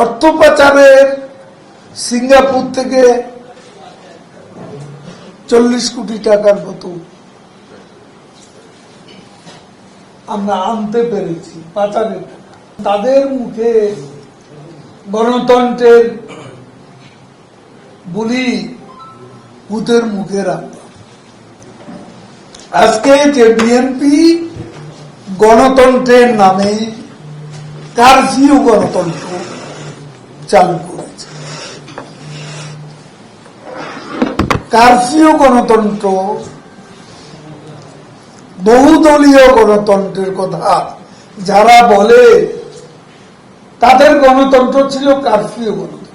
অর্থ পাচারের সিঙ্গাপুর থেকে চল্লিশ কোটি টাকার মতো আমরা আনতে পেরেছি পাচারের তাদের মুখে গণতন্ত্রের বলি ভূতের মুখে রাখতাম আজকে যে বিএনপি গণতন্ত্রের নামে কারফিউ গণতন্ত্র চালু করেছে। কারফিউ গণতন্ত্র বহুদলীয় গণতন্ত্রের কথা। যারা বলে তাদের গণতন্ত্র ছিল কারফিউ গণতন্ত্র।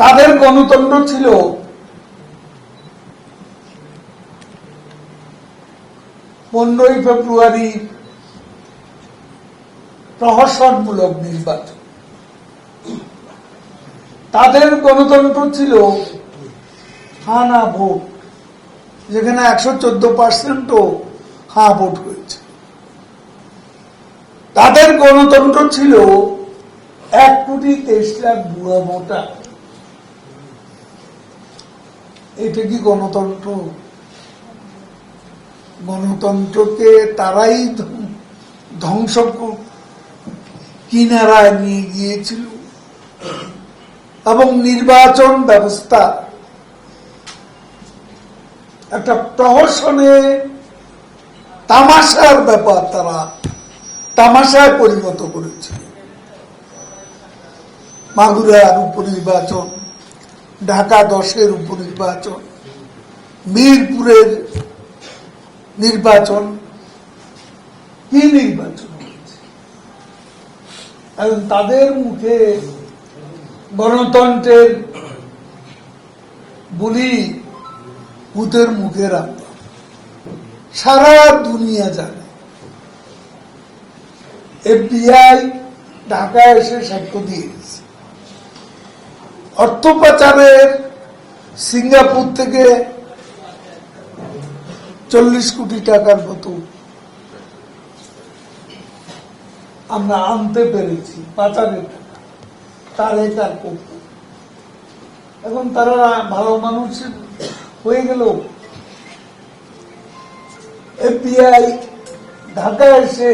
তাদের গণতন্ত্র ছিল পনেরোই ফেব্রুয়ারি প্রহসনমূলক নির্বাচন। তাদের গণতন্ত্র ছিল হানা ভোট, যেখানে একশো চোদ্দ পার্সেন্টও হা ভোট হয়েছে। তাদের গণতন্ত্র ছিল এক কোটি তেইশ লাখ বুড়া মোটা এটা কি গণতন্ত্র? গণতন্ত্রকে তারাই ধ্বংস কিনারায় নিয়ে গিয়েছিল। এবং নির্বাচন ব্যবস্থা। একটা প্রহসনে তামাশার ব্যাপার তারা তামাশায় পরিণত করেছে। মাগুরার উপনির্বাচন, ঢাকা দশের উপনির্বাচন, মিরপুরের নির্বাচন, কি নির্বাচন তাদের মুখে গণতন্ত্রের বলি ভূতের মুখে রাখতাম সারা দুনিয়া জানে। এফবিআই ঢাকায় এসে সাক্ষ্য দিয়েছে। অর্থ পাচারের সিঙ্গাপুর থেকে চল্লিশ কোটি টাকার মতো আমরা আনতে পেরেছি পাচারের টাকা তারে এখন তারা ভালো মানুষ হয়ে গেল। এফবিআই এসে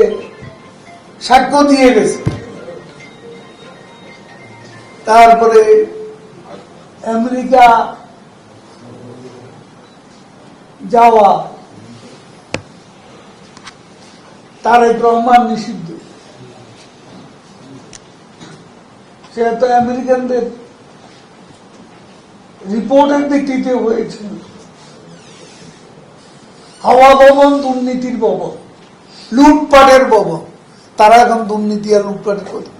সাক্ষ্য দিয়ে গেছে। তারপরে আমেরিকা যাওয়া তারেক রহমান নিষিদ্ধ। সে তো আমেরিকানদের রিপোর্টের ভিত্তিতে হয়েছিল হাওয়া ভবন দুর্নীতির ভবন, লুটপাটের ভবন, তারা এখন দুর্নীতি আর লুটপাট বলে।